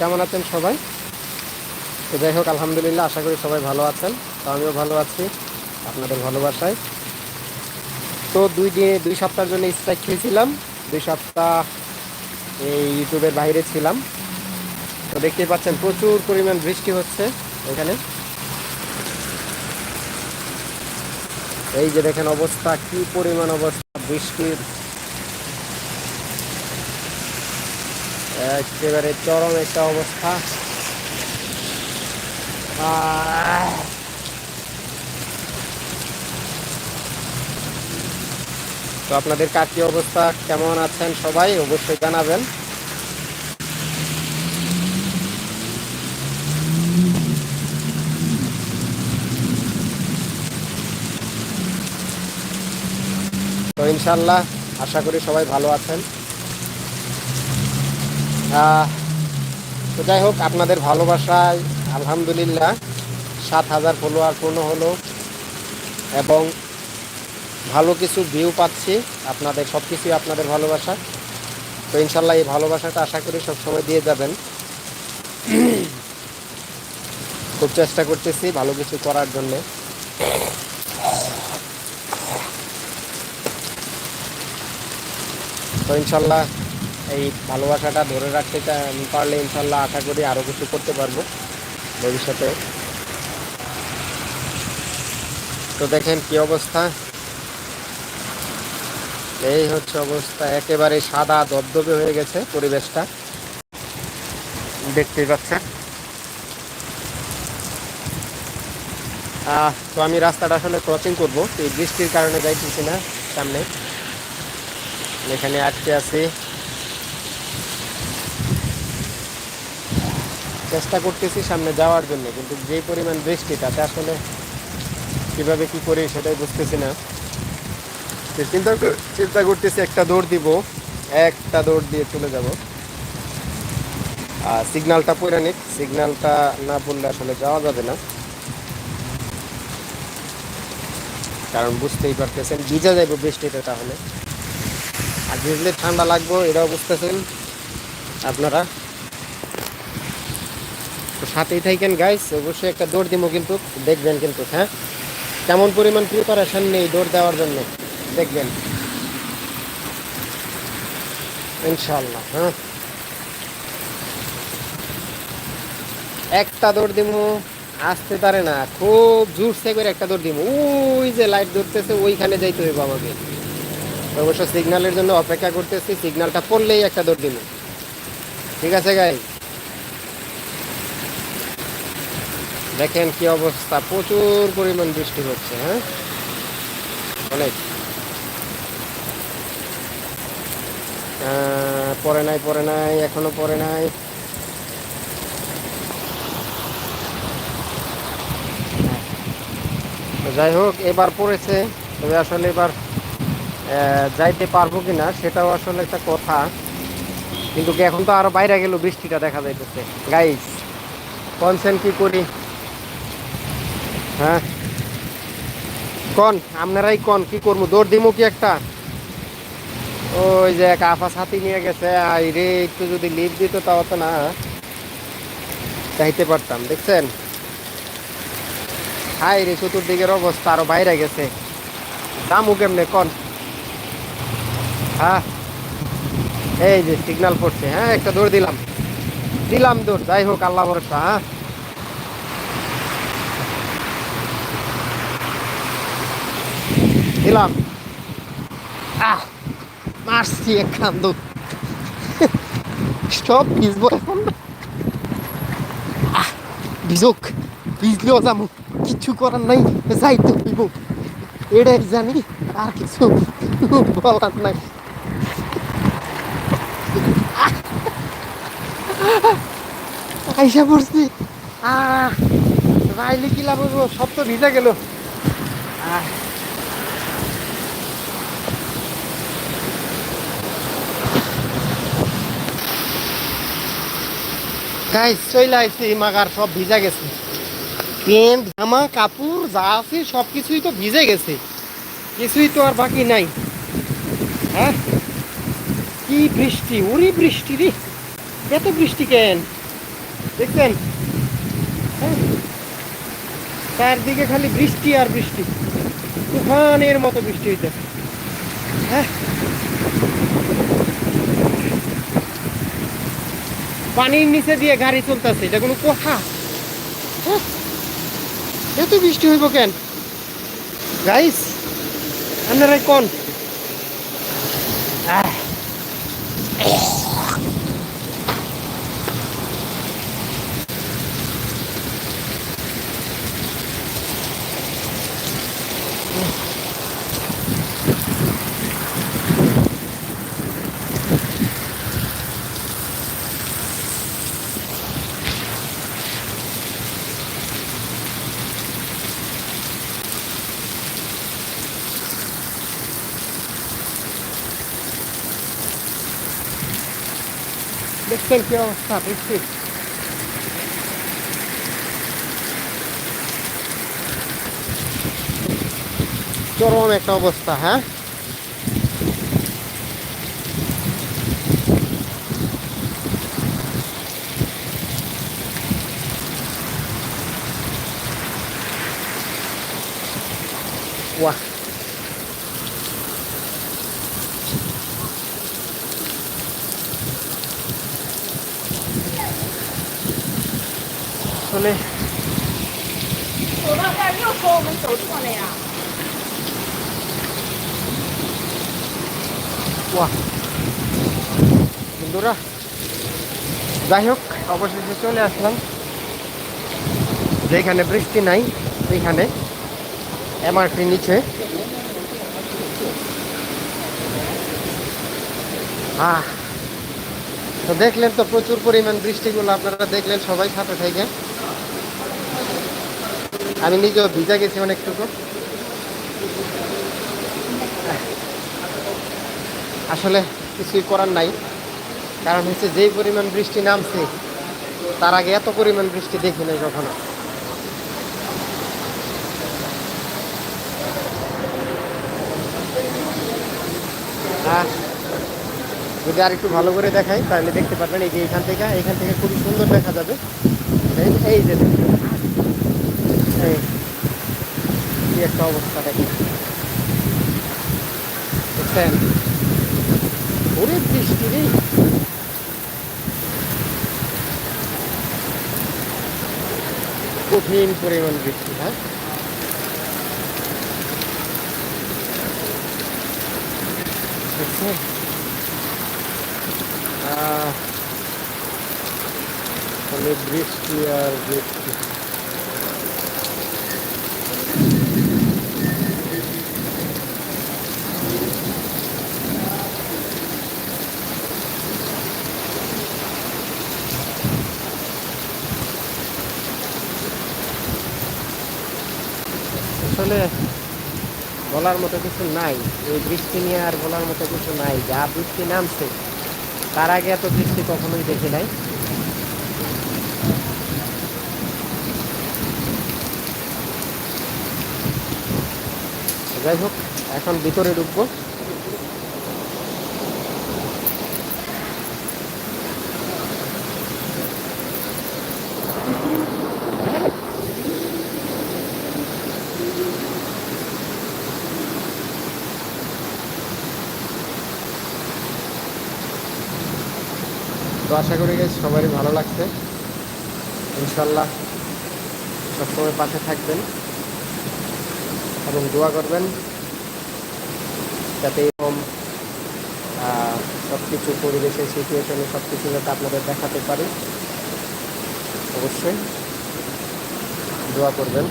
কেমন আছেন সবাই? তো যাই হোক, আলহামদুলিল্লাহ, আশা করি সবাই ভালো আছেন। তো আমিও ভালো আছি, আপনাদের ভালোবাসায়। তো দুই দিন, দুই সপ্তাহের জন্য স্ট্রাইক খেয়েছিলাম। দুই সপ্তাহ এই ইউটিউবের বাইরে ছিলাম। তো দেখতেই পাচ্ছেন, প্রচুর পরিমাণ বৃষ্টি হচ্ছে এখানে। এই যে দেখেন অবস্থা, কি পরিমাণ অবস্থা, বৃষ্টির একেবারে চরম একটা অবস্থা। তো আপনাদের কার কি অবস্থা? কেমন আছেন সবাই? অবশ্যই জানাবেন। তো ইনশাল্লাহ আশা করি সবাই ভালো আছেন। তো যাই হোক, আপনাদের ভালোবাসায় আলহামদুলিল্লাহ সাত হাজার ফলোয়ার পূর্ণ হলো এবং ভালো কিছু ভিউ পাচ্ছি আপনাদের সব কিছুই আপনাদের ভালোবাসা। তো ইনশাল্লাহ এই ভালোবাসাটা আশা করি সবসময় দিয়ে যাবেন। খুব চেষ্টা করতেছি ভালো কিছু করার জন্যে। তো ইনশাল্লাহ এই ভালোবাসাটা ধরে রাখতে পারলে ইনশাল্লাহ আশা করি আরও কিছু করতে পারব ভবিষ্যতে। তো দেখেন কি অবস্থা। এই হচ্ছে অবস্থা, একেবারে সাদা দবদবে হয়ে গেছে পরিবেশটা। দেখতেই পাচ্ছেন। তো আমি রাস্তাটা আসলে ক্রসিং করব। এই বৃষ্টির কারণে যাইতেছি না সামনে। এখানে আটকে আছি। চেষ্টা করতেছি সামনে যাওয়ার জন্য, কিন্তু যে পরিমাণ বৃষ্টি, তাতে আসলে কীভাবে কি করি সেটাই বুঝতেছি না। চিন্তা চিন্তা করতেছি একটা দৌড় দিব, একটা দৌড় দিয়ে চলে যাব। আর সিগন্যালটা পড়ে নিক সিগন্যালটা না পড়লে আসলে যাওয়া যাবে না। কারণ বুঝতেই পারতেছেন, ভিজা যাইব বৃষ্টিতে তাহলে। আর ভিজলে ঠান্ডা লাগবো, এটাও বুঝতেছেন আপনারা। তো সাথেই থাকেন গাইস অবশ্যই একটা দৌড় দিব কিন্তু। দেখবেন কিন্তু হ্যাঁ? কেমন পরিমাণ প্রিপারেশন নেই দৌড় দেওয়ার জন্য। দেখবেন। ইনশাল্লাহ হ্যাঁ? একটা দৌড় দিব আসতে পারে না। খুব জোরসে করে একটা দৌড় দিব ওই যে লাইট ধরতেছে, ওইখানে যাইতে হইব আমাকে। অবশ্য সিগন্যালের জন্য অপেক্ষা করতেছি। সিগন্যালটা পড়লেই একটা দৌড় দিব ঠিক আছে গাই দেখেন কি অবস্থা, প্রচুর পরিমাণ বৃষ্টি হচ্ছে হ্যাঁ? অনেক। পরে নাই পরে নাই, এখনও পরে নাই। যাই হোক, এবার পড়েছে, তবে আসলে এবার যাইতে পারব কিনা সেটাও আসলে একটা কথা। কিন্তু এখন তো আরও বাইরে গেল বৃষ্টিটা দেখা যাইতেছে। গাইস কনসেন্ট কি করি? হ্যাঁ। কন, আপনারাই কন, কি করব? দৌড় দিমু কি একটা? ওই যে এক আফা নিয়ে গেছে আই রে, একটু যদি লিভ দিত তাও তো না। চাইতে পারতাম, দেখছেন? হাই রে, চতুর্দিকের অবস্থা আরও বাইরে গেছে। দামু কেমনে, কন? হ্যাঁ। এই যে সিগন্যাল পড়ছে হ্যাঁ একটা দৌড় দিলাম। দিলাম দৌড়, যাই হোক, আল্লাহ ভরসা হ্যাঁ। দিলাম আহ মারছি একখান দৌড় সব ভিজবো এখন। আহ, ভিজুক ভিজলেও যাব কিছু করার নাই যাই তো হইব। এটাই জানি আর কিছু বলার নাই। আইসা পড়ছি। আহ রাইলে কি লাভ সব তো ভিজা গেল। আহ গাইস চলে আইছি মাগার সব ভিজা গেছে। প্যান্ট, জামা, কাপড়, যা আছে, সব কিছুই তো ভিজে গেছে। কিছুই তো আর বাকি নাই। হ্যাঁ? কি বৃষ্টি, ওরে বৃষ্টি রে। এত বৃষ্টি কেন? দেখছেন? হ্যাঁ। চারদিকে খালি বৃষ্টি আর বৃষ্টি। তুফানের মতো বৃষ্টি হইতেছে। হ্যাঁ? পানির নিচে দিয়ে গাড়ি চলতেছে, এটা কোনো কথা? হ্যাঁ। এত বৃষ্টি হইব কেন? গাইস আপনারা কোন? দেখছেন কি অবস্থা বৃষ্টির চরম একটা অবস্থা হ্যাঁ বাহ আসলে বন্ধুরা, যাই হোক, অবশেষে চলে আসলাম। যেখানে বৃষ্টি নাই, সেখানে এমআরটি নিচে। হ্যাঁ তো দেখলেন তো প্রচুর পরিমাণ বৃষ্টিগুলো, আপনারা দেখলেন সবাই সাথে থেকে আমি নিজেও ভিজা গেছি অনেকটুকু। আসলে কিছুই করার নাই। কারণ হচ্ছে যেই পরিমাণ বৃষ্টি নামছে, তার আগে এত পরিমাণ বৃষ্টি দেখি নাই কখনো। যদি আর একটু ভালো করে দেখাই, তাহলে দেখতে পারবেন এই যে এখান থেকে এখান থেকে খুবই সুন্দর দেখা যাবে। এই- যে। এই, কি একটা অবস্থা দেখেন দেখছেন? ওরে বৃষ্টি রে। কঠিন পরিমাণ বৃষ্টি হ্যাঁ? বৃষ্টি আর বৃষ্টি আসলে বলার মতো কিছু নাই। এই বৃষ্টি নিয়ে আর বলার মতো কিছু নাই। যা বৃষ্টি নামছে, তার আগে এত বৃষ্টি কখনোই দেখি নাই। যাই হোক, এখন ভিতরে ঢুকবো। তো আশা করি guys, সবারই ভালো লাগছে। ইনশাল্লাহ সবসময় পাশে থাকবেন এবং দোয়া করবেন যাতে এরকম সব কিছু পরিবেশের সিচুয়েশনে সব কিছু যাতে আপনাদের দেখাতে পারি। অবশ্যই দোয়া করবেন।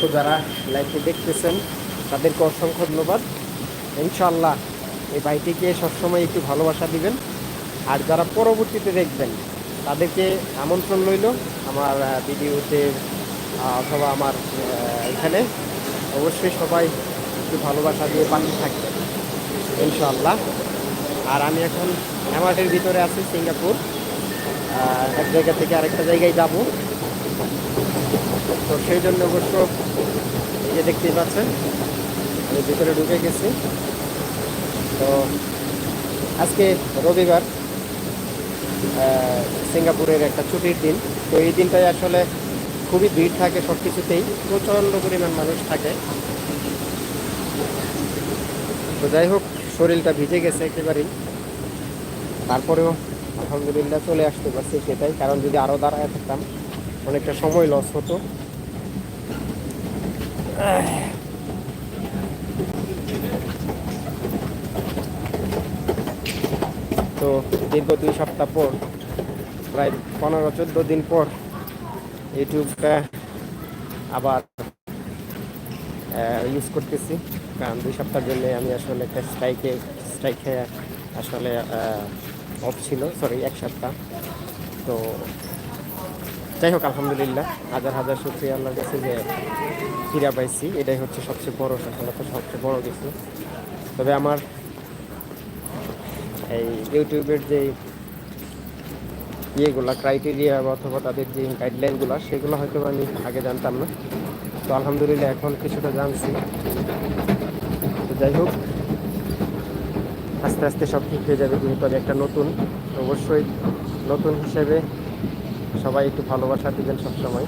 তো যারা লাইভটি দেখতেছেন, তাদেরকে অসংখ্য ধন্যবাদ। ইনশাল্লাহ এই ভাইটিকে সবসময় একটু ভালোবাসা দিবেন। আর যারা পরবর্তীতে দেখবেন, তাদেরকে আমন্ত্রণ রইল আমার ভিডিওতে অথবা আমার এখানে। অবশ্যই সবাই একটু ভালোবাসা দিয়ে পাশে থাকবেন ইনশাল্লাহ আর আমি এখন হ্যামাটের ভিতরে আছি, সিঙ্গাপুর। এক জায়গা থেকে আরেকটা জায়গায় যাব। তো সেই জন্য অবশ্য যে দেখতেই পাচ্ছেন। আমি ভিতরে ঢুকে গেছি। তো আজকে রবিবার সিঙ্গাপুরের একটা ছুটির দিন। তো এই দিনটায় আসলে খুবই ভিড় থাকে সব কিছুতেই প্রচণ্ড পরিমাণ মানুষ থাকে। তো যাই হোক, শরীরটা ভিজে গেছে একেবারেই। তারপরেও আলহামদুলিল্লাহ চলে আসতে পারছি সেটাই। কারণ যদি আরও দাঁড়ায় থাকতাম, অনেকটা সময় লস হতো। তো দীর্ঘ দুই সপ্তাহ পর, প্রায় পনেরো চোদ্দ দিন পর ইউটিউবটা আবার ইউজ করতেছি। কারণ দুই সপ্তাহের জন্য আমি আসলে একটা স্ট্রাইকে স্ট্রাইকে আসলে অফ ছিল সরি এক সপ্তাহ। তো যাই হোক, আলহামদুলিল্লাহ, হাজার হাজার শুক্রিয়া আল্লাহর কাছে যে ফিরা পাইছি। এটাই হচ্ছে সবচেয়ে বড় সফলতা, সবচেয়ে বড় কিছু। তবে আমার এই ইউটিউবের যে ইয়েগুলা ক্রাইটেরিয়া অথবা তাদের যে গাইডলাইনগুলো সেগুলো হয়তো আমি আগে জানতাম না। তো আলহামদুলিল্লাহ এখন কিছুটা জানছি। তো যাই হোক, আস্তে আস্তে সব ঠিক হয়ে যাবে। আমি একটা নতুন, অবশ্যই নতুন হিসেবে সবাই একটু ভালোবাসা দেবেন সবসময়।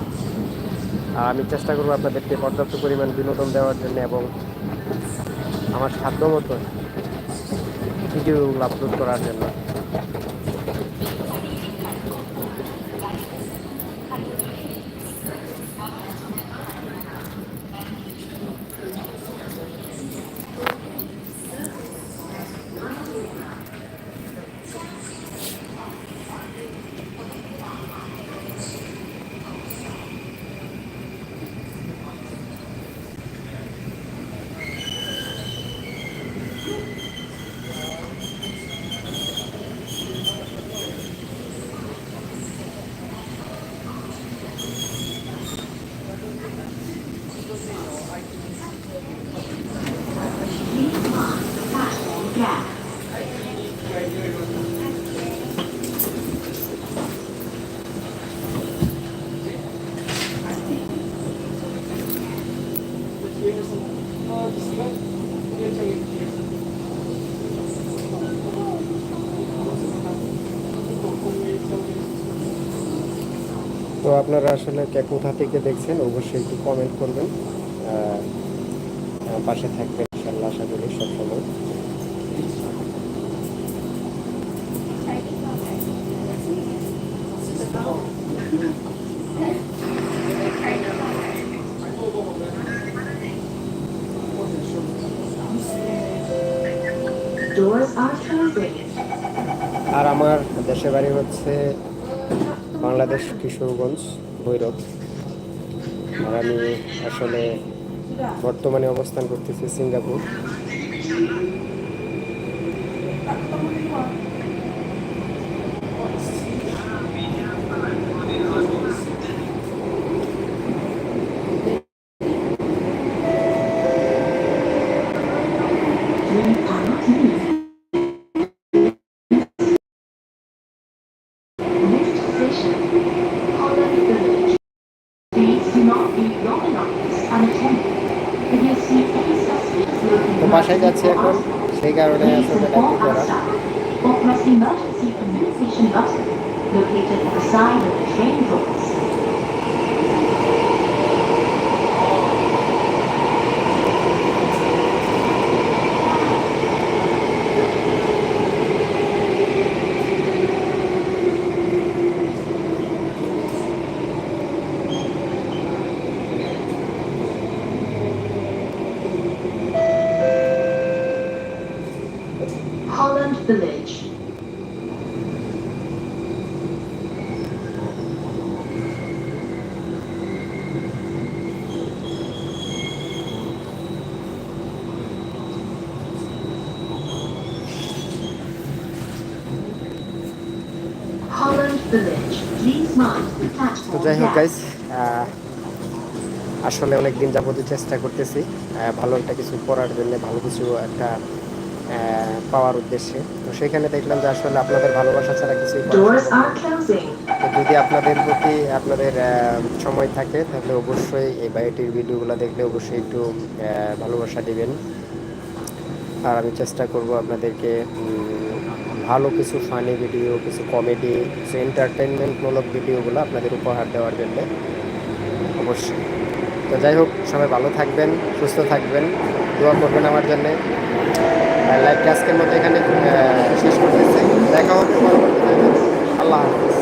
আর আমি চেষ্টা করব আপনাদেরকে পর্যাপ্ত পরিমাণ বিনোদন দেওয়ার জন্য এবং আমার সাধ্য মতো ভিডিওগুলো আপলোড করার জন্য। তো আপনারা আসলে কে কোথা থেকে দেখছেন অবশ্যই একটু কমেন্ট করবেন। পাশে থাকবেন ইনশাল্লাহ আশা করি সবসময়। আর আমার দেশের বাড়ি হচ্ছে বাংলাদেশ কিশোরগঞ্জ ভৈরব। আর আমি আসলে বর্তমানে অবস্থান করতেছি সিঙ্গাপুর। বাসায় যাচ্ছি এখন সেই কারণে please আসলে inform ডাকি করা us staff or press the emergency communication button located at the side of the train doors. তো যাই হোক গাইস আসলে অনেক দিন যাবতীয় চেষ্টা করতেছি ভালো একটা কিছু করার জন্য ভালো কিছু একটা পাওয়ার উদ্দেশ্যে। তো সেখানে দেখলাম যে আসলে আপনাদের ভালোবাসা ছাড়া কিছু যদি আপনাদের প্রতি আপনাদের সময় থাকে তাহলে অবশ্যই এই বায়োটির ভিডিওগুলো দেখলে অবশ্যই একটু ভালোবাসা দিবেন। আর আমি চেষ্টা করব আপনাদেরকে ভালো কিছু ফানি ভিডিও কিছু কমেডি কিছু এন্টারটেনমেন্টমূলক ভিডিওগুলো আপনাদের উপহার দেওয়ার জন্য অবশ্যই। তো যাই হোক, সবাই ভালো থাকবেন, সুস্থ থাকবেন, দোয়া করবেন আমার জন্যে। লাইভ ক্লাসকের মতো এখানে শেষ করতেছি। দেখা হোক আল্লাহ হাফিজ।